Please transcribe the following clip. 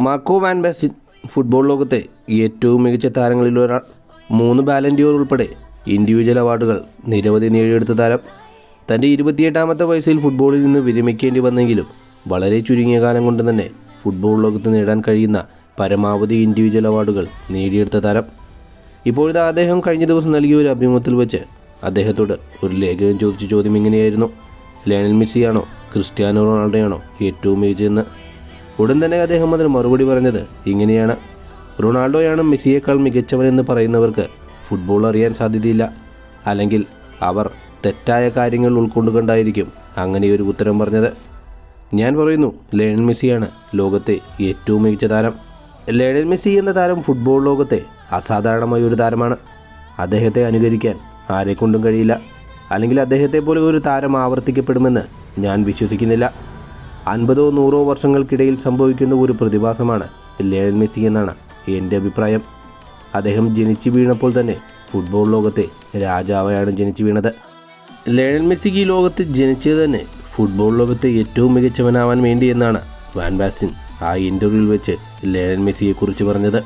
Marco van Basin football ലോകത്തെ ഏറ്റവും മികച്ച താരങ്ങളിൽ ഒരാൾ മൂന്ന് ബാലൻഡിയോർ ഉൾപ്പെടെ ഇൻഡിവിജ്വൽ അവാർഡുകൾ നിരവധി നേടിയെടുത്ത താരം. തന്റെ ഇരുപത്തിയെട്ടാമത്തെ വയസ്സിൽ ഫുട്ബോളിൽ നിന്ന് വിരമിക്കേണ്ടി വന്നെങ്കിലും വളരെ ചുരുങ്ങിയ കാലം കൊണ്ട് തന്നെ ഫുട്ബോൾ ലോകത്ത് നേടാൻ കഴിയുന്ന പരമാവധി ഇൻഡിവിജ്വൽ അവാർഡുകൾ നേടിയെടുത്ത താരം. ഇപ്പോഴത്തെ അദ്ദേഹം കഴിഞ്ഞ ദിവസം നൽകിയ ഒരു അഭിമുഖത്തിൽ വെച്ച് അദ്ദേഹത്തോട് ഒരു ലേഖകൻ ചോദിച്ച ചോദ്യം ഇങ്ങനെയായിരുന്നു. ലയണൽ മെസ്സിയാണോ ക്രിസ്ത്യാനോ റൊണാൾഡോയാണോ ഏറ്റവും മികച്ചതെന്ന്? ഉടൻ തന്നെ അദ്ദേഹം അതിന് മറുപടി പറഞ്ഞത് ഇങ്ങനെയാണ്. റൊണാൾഡോയാണ് മെസ്സിയേക്കാൾ മികച്ചവനെന്ന് പറയുന്നവർക്ക് ഫുട്ബോൾ അറിയാൻ സാധ്യതയില്ല. അല്ലെങ്കിൽ അവർ തെറ്റായ കാര്യങ്ങൾ ഉൾക്കൊണ്ടുകൊണ്ടായിരിക്കും അങ്ങനെ ഒരു ഉത്തരം പറഞ്ഞത്. ഞാൻ പറയുന്നു ലേണൽ മെസ്സിയാണ് ലോകത്തെ ഏറ്റവും മികച്ച താരം. ലേണൽ മെസ്സി എന്ന താരം ഫുട്ബോൾ ലോകത്തെ അസാധാരണമായ ഒരു താരമാണ്. അദ്ദേഹത്തെ അനുകരിക്കാൻ ആരെക്കൊണ്ടും കഴിയില്ല. അല്ലെങ്കിൽ അദ്ദേഹത്തെ പോലെ ഒരു താരം ആവർത്തിക്കപ്പെടുമെന്ന് ഞാൻ വിശ്വസിക്കുന്നില്ല. അൻപതോ നൂറോ വർഷങ്ങൾക്കിടയിൽ സംഭവിക്കുന്ന ഒരു പ്രതിഭാസമാണ് ലയണൽ മെസ്സി എന്നാണ് എന്റെ അഭിപ്രായം. അദ്ദേഹം ജനിച്ചു വീണപ്പോൾ തന്നെ ഫുട്ബോൾ ലോകത്തെ രാജാവായാണ് ജനിച്ചു വീണത്. ലയണൽ മെസ്സിക്ക് ഈ ലോകത്ത് ജനിച്ചത് തന്നെ ഫുട്ബോൾ ലോകത്തെ ഏറ്റവും മികച്ചവനാവാൻ വേണ്ടി എന്നാണ് വാൻ ബാസ്റ്റിൻ ആ ഇന്റർവ്യൂവിൽ വെച്ച് ലയണൽ മെസ്സിയെക്കുറിച്ച് പറഞ്ഞത്.